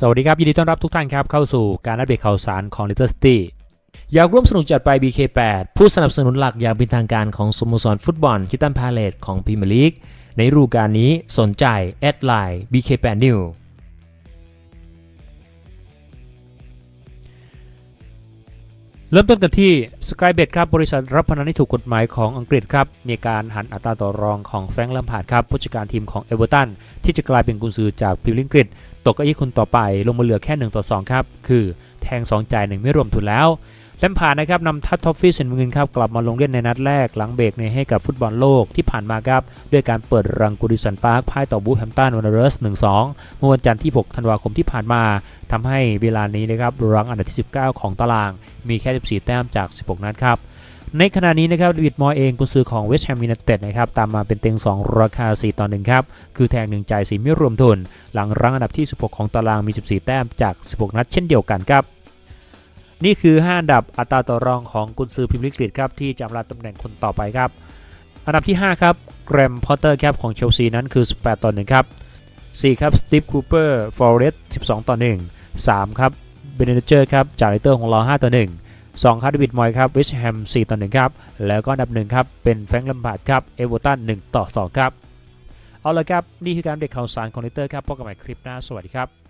สวัสดีครับ ยินดีต้อนรับทุกท่านครับ เข้าสู่การอัปเดตข่าวสารของ Little City อยากร่วมสนุกจัดไป BK8 ผู้สนับสนุนหลักอย่างเป็นทางการของสโมสรฟุตบอลคิตันพาเลตของพรีเมียร์ลีกในฤดูกาลนี้สนใจแอดไลน์ BK8 New เริ่มต้นกันที่ Skybet ครับ บริษัทรับพนันที่ถูกกฎหมายของอังกฤษครับ มีการหันอัตราต่อรองของแฟรงค์ลัมพาร์ดครับ ผู้จัดการทีมของเอเวอร์ตันที่จะกลายเป็นกุนซือจากพรีเมียร์ลีกอังกฤษ ตกเก้าอี้คนต่อไปลงมาเหลือแค่ 1 ต่อ 2 ครับ คือแทง 2 จ่าย 1 ไม่รวมทุนแล้วแลมพาร์นะครับนำทัตท็อฟฟี่เซนเงินครับกลับมาลงเล่นในนัดแรกหลังเบรกในให้กับฟุตบอลโลกที่ผ่านมาครับ ด้วยการเปิดรังกูดิสันพาร์คพ่ายต่อบูแฮมตันวันเดอร์ส1-2 เมื่อวันจันทร์ที่ 6 ธันวาคมที่ผ่านมาทำให้เวลานี้นะครับรังอันดับที่ 19 ของตาราง มีแค่ 14 แต้มจาก 16 นัดครับ ในขณะนี้นะครับดวิดมอยเองกุนซือของเวสต์แฮมยูไนเต็ดนะครับตามมาเป็นเต็ง 2 ราคา 4 ต่อ 1 ครับ คือแทง 1 จ่าย4ไม่รวมทุน หลังรั้งอันดับที่ 16 ของตารางมี 14 แต้มจาก 16 นัดเช่นเดียวกันครับ นี่คือ 5 อันดับอัตราต่อรองของกุนซือพรีเมียร์ลีกฤษครับที่จะรับตำแหน่งคนต่อไปครับ อันดับที่ 5 ครับแกรมพอตเตอร์ครับของเชลซีนั้นคือ 18 ต่อ 1 ครับ 4 ครับสตีฟคูเปอร์ฟอร์เรสต์12 ต่อ 1 3 ครับเบเนเจอร์ครับจากเลเตอร์ของเรา5ต่อ 1 2ครับเดวิดมอยครับวสต์แฮม4ต่อ1ครับแล้วก็อันดับ1ครับเป็นแฟรงค์ลัมบาร์ดครับเอเวอร์ตัน1ต่อ2ครับเอาละครับนี่คือการเด็กข่าวสารของเลเตอร์ครับพบกันใหม่คลิปหน้าสวัสดีครับ